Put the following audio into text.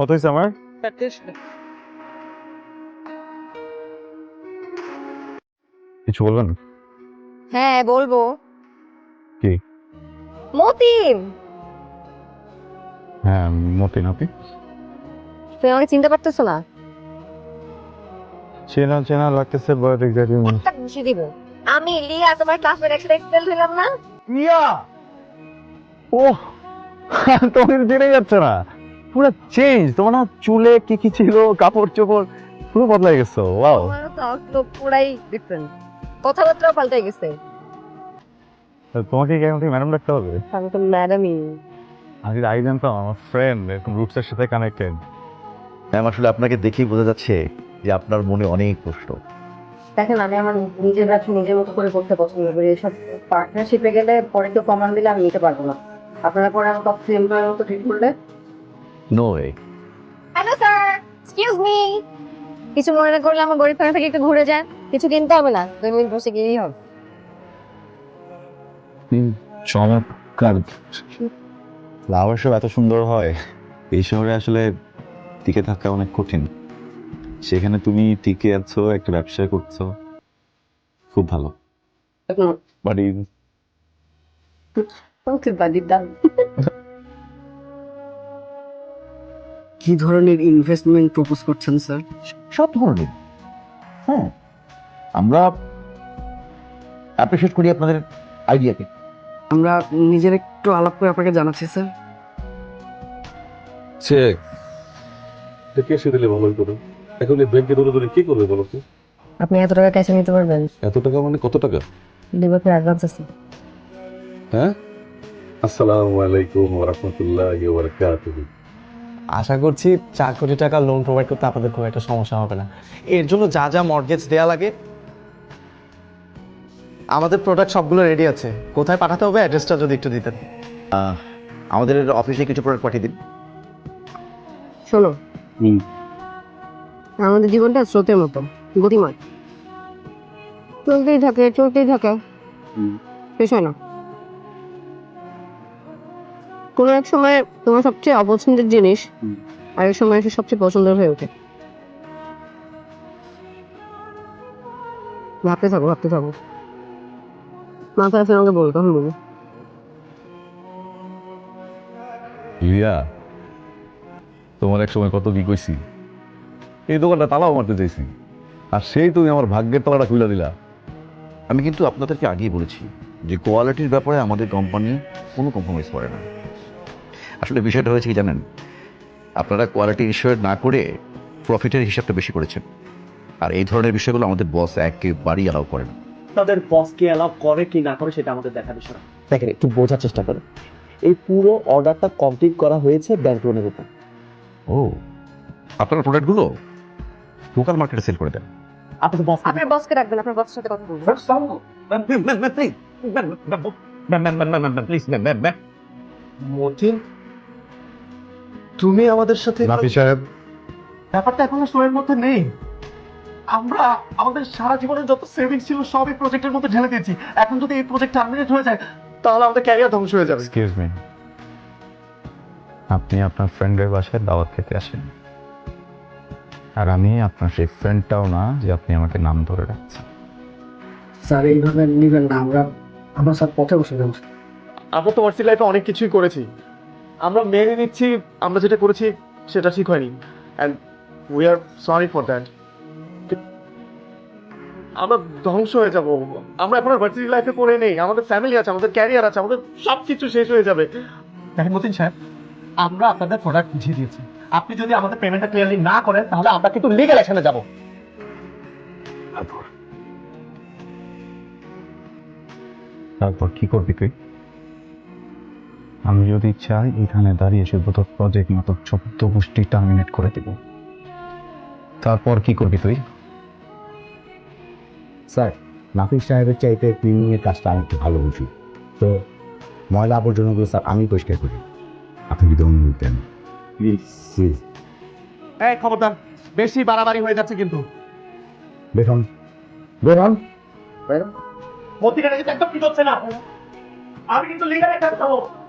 কত হয়েছে আমার? কিছু বলবেন? হ্যাঁ বলব। কি? মতিন! হ্যাঁ মতিন আপনি? তুমি আমাকে চিনতে পারতেছো না? চেনা চেনা লাগতেছে বাট এক্স্যাক্টলি একটা ঘুষি দিব। আমি লিয়া তোমার ক্লাসমেট একসাথে এক্সেল হইলাম না? মিয়া ও তোমাকে তো চেনে যাচ্ছে না। পুরো চেঞ্জ তোমার না চুলে কি কি ছিল কাপড় চোপড় পুরো বদলাই গেছো ওয়াও তো পুরাই ডিফারেন্ট কথাবার্তাও পাল্টে গেছে। তোমাকে কি এখন থেকে ম্যাডাম রাখতে হবে? আমি তো ম্যাডামই আমি যদি আগে জানতাম আমার ফ্রেন্ড এরকম রুটসের সাথে কানেক্টেড ম্যাম আসলে আপনাকে দেখেই বোঝা যাচ্ছে যে আপনার মনে অনেক প্রশ্ন দেখেন আমি আমার নিজের ব্যবসা নিজের মতো করে করতে পছন্দ করি। এসব পার্টনারশিপে গেলে পরে কেউ কমান দিলে আমি নিতে পারব না। আপনারা পরে আমাকে এমপ্লয়ের মতো ট্রিট করলে no way hello sir excuse me কিছু মনে না করলে আমার গরিব খানা থেকে একটু ঘুরে যান। কিছু কিনতে হবে না। দুই মিনিট বসে গিয়েই হবে। চমৎকার ফ্লাওয়ার সব এত সুন্দর হয়। এই শহরে আসলে টিকে থাকা অনেক কঠিন। সেখানে তুমি টিকে আছো একটা ব্যবসা করছ। খুব ভালো। বাড়ি ওকে বাদি দাম কি ধরনের ইনভেস্টমেন্ট প্রপোজ করছেন স্যার সব ধরনের। হ্যাঁ আমরা অ্যাপ্রিসিয়েট করি আপনাদের আইডিয়াকে আমরা নিজের একটু আলাপ করে আপনাকে জানাচ্ছি স্যার চেক এটা কে দিলে ভালো করে এখন এই ব্যাংকে দৌড়ে দৌড়ে কি করবে বলো তো? আপনি এত টাকা ক্যাশে নিতে পারবেন? এত টাকা মানে কত টাকা? দুই বছর অ্যাডভান্স আছে। হ্যাঁ? আসসালামু আলাইকুম ওয়া রাহমাতুল্লাহি ওয়া বারাকাতুহু। আশা করছি চার কোটি টাকা লোন প্রোভাইড করতে আপনাদের খুব একটা সমস্যা হবে না। এর জন্য যা যা মর্গেজ দেওয়া লাগে আমাদের প্রোডাক্ট সবগুলো রেডি আছে। কোথায় পাঠাতে হবে অ্যাড্রেসটা যদি একটু দিতেন। আমাদের অফিসে কিছু প্রোডাক্ট পাঠিয়ে দিন। শোনো। আমাদের জীবনটা স্রোতের মতো গতিময়। চলতেই থাকে চলতেই থাকে। শেষ হয় না। কোনো এক সময় তোমার সবচেয়ে অপছন্দের জিনিস আরেক সময় এসে সবচেয়ে পছন্দের হয়ে ওঠে। ভাবতে থাকো ভাবতে থাকো। মাথায় আমাকে বলো তখন বলব ইলিয়া তোমার এক সময় কত কি কইছি? এই দোকানটা তালাও মারতে চাইছি। আর সেই তুমি আমার ভাগ্যের তালাটা খুলে দিলা। আমি কিন্তু আপনাদেরকে আগেই বলেছি যে কোয়ালিটির ব্যাপারে আমাদের কোম্পানি কোনো কম্প্রোমাইজ করে না। আসলে বিষয়টা হয়েছে কি জানেন আপনারা কোয়ালিটি ইনশিওর না করে প্রফিটের হিসাবটা বেশি করেছেন আর এই ধরনের বিষয়গুলো আমাদের বস একেবারেই অ্যালাউ করে না তাদের বসকে অ্যালাউ করে কি না করে সেটা আমাদের দেখার বিষয় না। দেখেন একটু বোঝার চেষ্টা করেন এই পুরো অর্ডারটা কমপ্লিট করা হয়েছে ব্যাংক লোনের উপর ও আপনার প্রোডাক্টগুলো লোকাল মার্কেটে সেল করে দেন আপনাদের বস আপনার বসকে রাখবেন আপনার বসের সাথে কথা বলব মতিন তুমি আমাদের সাথে নাফি সাহেব। ব্যাপারটা এখন শোয়ের মধ্যে নেই। আমরা আমাদের সারা জীবনের যত সেভিংস ছিল সব এই প্রজেক্টের মধ্যে ঢেলে দিয়েছি। এখন যদি এই প্রজেক্ট টার্মিনেট হয়ে যায় তাহলে আমাদের ক্যারিয়ার ধ্বংস হয়ে যাবে। এক্সকিউজ মি আপনি আপনার ফ্রেন্ডের বাসায় দাওয়াত খেতে আসেন। আর আমি আপনার সেই ফ্রেন্ডটাও না যে আপনি আমাকে নাম ধরে রাখছেন। স্যার এইভাবে নিবেন না। আমরা আমরা স্যার পথে বসে যাব। আমরা তো ভার্সিটি লাইফে অনেক কিছুই করেছি। আমরা মেনে নিচ্ছি আমরা যেটা করেছি সেটা ঠিক হয়নি। And we are sorry for that আমরা ধ্বংস হয়ে যাব। আমরা এখন আর ভার্সিটি লাইফে পড়ে নেই। আমাদের ফ্যামিলি আছে আমাদের ক্যারিয়ার আছে আমাদের সব কিছু শেষ হয়ে যাবে। দেখেন মতিন সাহেব আমরা আপনাদের প্রোডাক্ট বুঝিয়ে দিয়েছি। আপনি যদি আমাদের পেমেন্টটা ক্লিয়ারলি না করেন তাহলে আমরা কিন্তু লিগ্যাল অ্যাকশনে যাব। তারপর কি করবি তুই? আমি যদি চাই এখানে দাঁড়িয়ে শুধু তোর প্রজেক্ট মতো চোদ্দ গোষ্ঠী টার্মিনেট করে দেব। তারপর কি করবি তুই? স্যার নাফিস সাহেবের চাইতে ক্লিনিংয়ের কাজটা আমি একটু ভালো বুঝি। তো ময়লা আবর্জনাগুলো স্যার আমি পরিষ্কার করি। আপনি যদি অনুমতি দেন। প্লিজ এই খবরদার বেশি বাড়াবাড়ি হয়ে যাচ্ছে কিন্তু। বেরোন। বেরোন। মতিনের একদম কি হচ্ছে না। আমি কিন্তু লিগাল অ্যাকশন